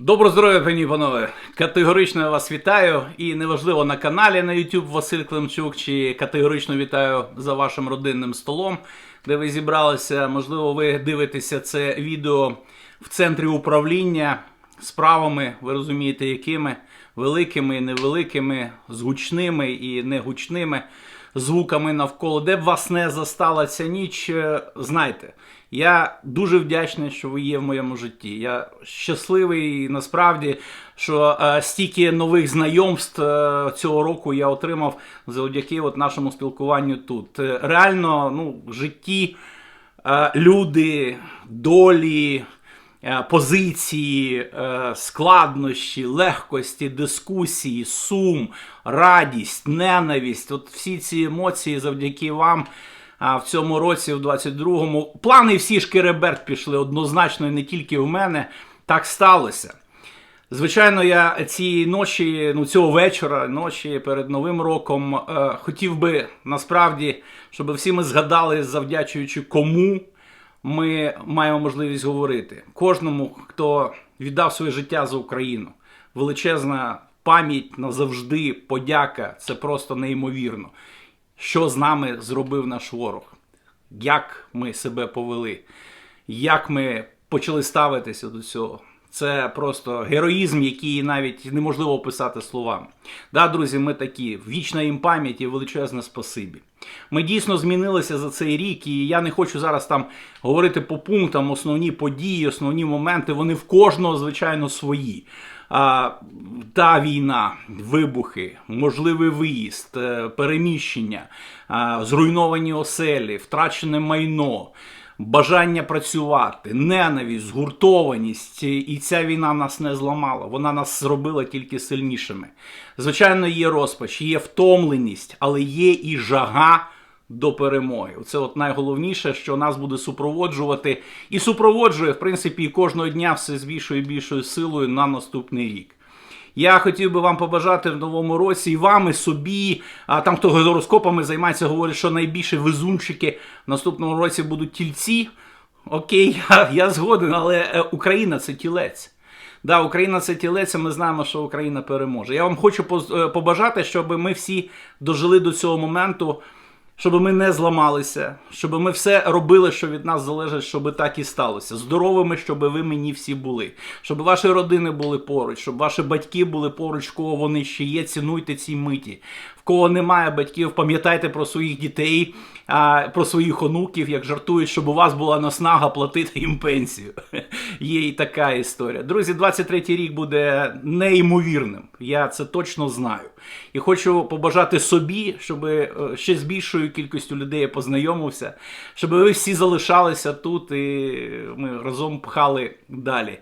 Доброго здоров'я, пані і панове! Категорично вас вітаю. І неважливо на каналі на YouTube Василь Климчук, чи категорично вітаю за вашим родинним столом, де ви зібралися. Можливо, ви дивитеся це відео в центрі управління справами, ви розумієте, якими великими і невеликими, з гучними і негучними звуками навколо. Де б вас не застала ця ніч, е, знайте. Я дуже вдячний, що ви є в моєму житті. Я щасливий насправді, що е, стільки нових знайомств е, цього року я отримав завдяки от нашому спілкуванню тут. Реально, ну, житті люди, долі, позиції, е, складнощі, легкості, дискусії, сум, радість, ненависть. От всі ці емоції завдяки вам. А в цьому році, в 22-му, плани всі шкереберт пішли однозначно і не тільки в мене. Так сталося. Звичайно, я цієї ночі, ну цього вечора, ночі перед Новим роком, е, хотів би насправді, щоб всі ми згадали, завдячуючи кому ми маємо можливість говорити. Кожному, хто віддав своє життя за Україну. Величезна пам'ять назавжди, подяка це просто неймовірно. Що з нами зробив наш ворог? Як ми себе повели? Як ми почали ставитися до цього? Це просто героїзм, який навіть неможливо описати словами. Да, друзі, ми такі. Вічна їм пам'ять і величезне спасибі. Ми дійсно змінилися за цей рік, і я не хочу зараз там говорити по пунктам основні події, основні моменти. Вони в кожного, звичайно, свої. А, та війна, вибухи, можливий виїзд, е, переміщення, а, зруйновані оселі, втрачене майно, бажання працювати, ненависть, згуртованість. І ця війна нас не зламала. Вона нас зробила тільки сильнішими. Звичайно, є розпач, є втомленість, але є і жага до перемоги. Це от найголовніше, що нас буде супроводжувати і супроводжує, в принципі, кожного дня все з більшою і більшою силою на наступний рік. Я хотів би вам побажати в новому році і вам, і собі. А там, хто гороскопами займається, говорить, що найбільше везунчики в наступному році будуть тільці. Окей, я, я згоден, але е, Україна це тілець. Да, Україна це тілець, і ми знаємо, що Україна переможе. Я вам хочу е, побажати, щоб ми всі дожили до цього моменту, щоб ми не зламалися, щоб ми все робили, що від нас залежить, щоб так і сталося. Здоровими, щоб ви мені всі були, щоб ваші родини були поруч, щоб ваші батьки були поруч, кого вони ще є. Цінуйте ці миті. В кого немає батьків, пам'ятайте про своїх дітей, про своїх онуків, як жартують, щоб у вас була наснага платити їм пенсію. Є і така історія. Друзі, 23-й рік буде неймовірним. Я це точно знаю. І хочу побажати собі, щоб е, ще з більшою кількістю людей я познайомився, щоб ви всі залишалися тут і ми разом пхали далі.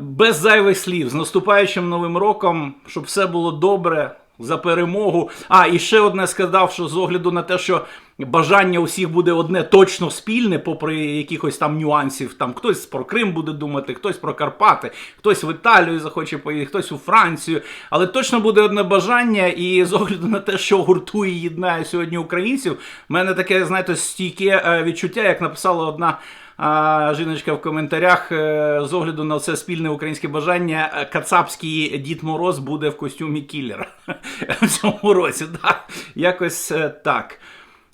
Без зайвих слів, з наступаючим новим роком, щоб все було добре. За перемогу. А, і ще одне сказав, що з огляду на те, що бажання усіх буде одне точно спільне, попри якихось там нюансів. Там хтось про Крим буде думати, хтось про Карпати, хтось в Італію захоче поїхати, хтось у Францію. Але точно буде одне бажання, і з огляду на те, що гуртує і єднає сьогодні українців, в мене таке, знаєте, стійке е, відчуття, як написала одна. А жіночка в коментарях е, з огляду на це спільне українське бажання, е, кацапський Дід Мороз буде в костюмі кілера в цьому році. Да? Якось е, так.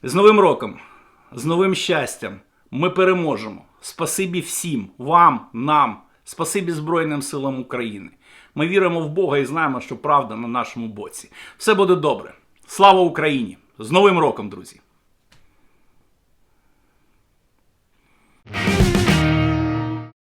З Новим роком, з новим щастям. Ми переможемо. Спасибі всім, вам, нам, спасибі Збройним силам України. Ми віримо в Бога і знаємо, що правда на нашому боці. Все буде добре. Слава Україні! З Новим роком, друзі!